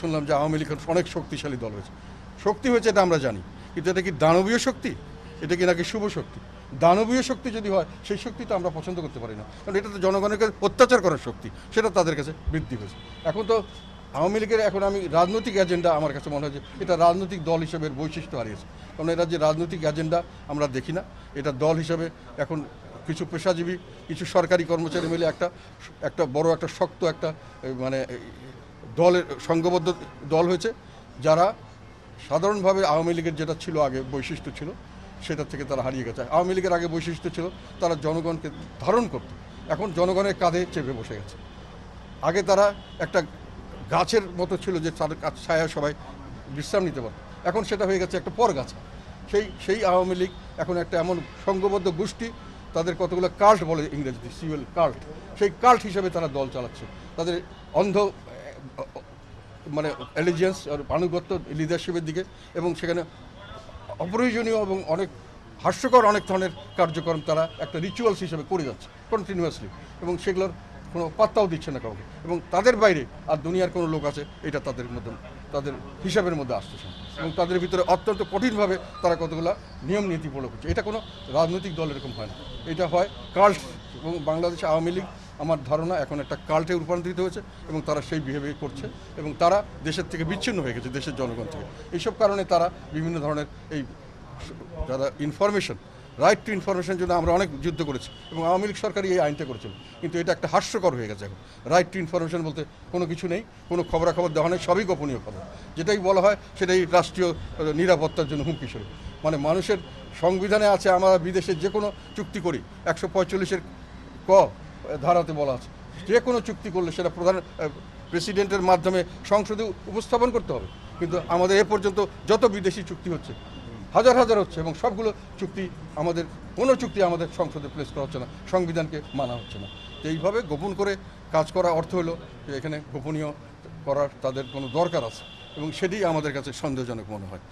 শুনলাম যে আওয়ামী লীগ অনেক শক্তিশালী দল হয়েছে। শক্তি হয়েছে এটা আমরা জানি, কিন্তু এটা কি দানবীয় শক্তি? এটা কি নাকি শুভ শক্তি? দানবীয় শক্তি যদি হয়, সেই শক্তি তো আমরা পছন্দ করতে পারি না, কারণ এটা তো জনগণের কাছে অত্যাচার করার শক্তি, সেটা তাদের কাছে বৃদ্ধি হয়েছে। এখন তো আওয়ামী লীগের, এখন আমি রাজনৈতিক এজেন্ডা আমার কাছে মনে হয় যে এটা রাজনৈতিক দল হিসেবে বৈশিষ্ট্য হারিয়েছে। কারণ এরা যে রাজনৈতিক এজেন্ডা আমরা দেখি না, এটা দল হিসেবে এখন কিছু পেশাজীবী, কিছু সরকারি কর্মচারী মিলে একটা একটা বড়, একটা শক্ত, একটা মানে দলের সংঘবদ্ধ দল হয়েছে, যারা সাধারণভাবে আওয়ামী লীগের যেটা ছিল আগে বৈশিষ্ট্য ছিল, সেটা থেকে তারা হারিয়ে গেছে। আওয়ামী লীগের আগে বৈশিষ্ট্য ছিল, তারা জনগণকে ধারণ করত। এখন জনগণের কাঁধে চেপে বসে গেছে। আগে তারা একটা গাছের মতো ছিল যে ছায়া সবাই বিশ্রাম নিতে পারে এখন সেটা হয়ে গেছে একটা পর পরগাছা সেই সেই আওয়ামী লীগ এখন একটা এমন সংঘবদ্ধ গোষ্ঠী, তাদের কতগুলো কাল্ট বলে ইংরেজিতে সিভিল কাল্ট সেই কাল্ট হিসেবে তারা দল চালাচ্ছে। তাদের অন্ধ মানে এলিজিয়েন্স আর আনুগত্য লিডারশিপের দিকে এবং সেখানে অপ্রয়োজনীয় এবং অনেক হাস্যকর অনেক ধরনের কার্যক্রম তারা একটা রিচুয়ালস হিসেবে করে যাচ্ছে কন্টিনিউয়াসলি এবং সেগুলোর কোনো পাত্তাও দিচ্ছে না কাউকে এবং তাদের বাইরে আর দুনিয়ার কোনো লোক আছে, এটা তাদের মধ্যে, তাদের হিসাবের মধ্যে আসতেছে এবং তাদের ভিতরে অত্যন্ত কঠিনভাবে তারা কতগুলো নিয়ম নীতি প্রয়োগ করছে। এটা কোনো রাজনৈতিক দল এরকম হয় না। এটা হয় কাল্ট এবং বাংলাদেশ আওয়ামী লীগ আমার ধারণা এখন একটা কাল্টে রূপান্তরিত হয়েছে এবং তারা সেই বিহেভিয়ার করছে এবং তারা দেশের থেকে বিচ্ছিন্ন হয়ে গেছে, দেশের জনগণ থেকে। এইসব কারণে তারা বিভিন্ন ধরনের এই যারা ইনফরমেশন রাইট টু ইনফরমেশনের জন্য আমরা অনেক যুদ্ধ করেছি এবং আওয়ামী লীগ সরকারই এই আইনটা করেছিল। কিন্তু এটা একটা হাস্যকর হয়ে গেছে এখন। রাইট টু ইনফরমেশন বলতে কোনো কিছু নেই, কোনো খবরাখবর দেওয়া নেই, সবই গোপনীয় খবর। যেটাই বলা হয় সেটাই রাষ্ট্রীয় নিরাপত্তার জন্য হুমকি স্বরূপ মানে মানুষের সংবিধানে আছে আমরা বিদেশে যে কোনো চুক্তি করি। একশো পঁয়তাল্লিশের ক ধারাতে বলা আছে। যে কোনো চুক্তি করলে সেটা প্রধান প্রেসিডেন্টের মাধ্যমে সংসদে উপস্থাপন করতে হবে। কিন্তু আমাদের এ পর্যন্ত যত বিদেশি চুক্তি হচ্ছে, হাজার হাজার হচ্ছে এবং সবগুলো চুক্তি আমাদের, কোনো চুক্তি আমাদের সংসদে প্লেস করা হচ্ছে না, সংবিধানকে মানা হচ্ছে না। তো এইভাবে গোপন করে কাজ করা অর্থ হলো যে এখানে গোপনীয় করার তাদের কোনো দরকার আছে এবং সেটাই আমাদের কাছে সন্দেহজনক মনে হয়।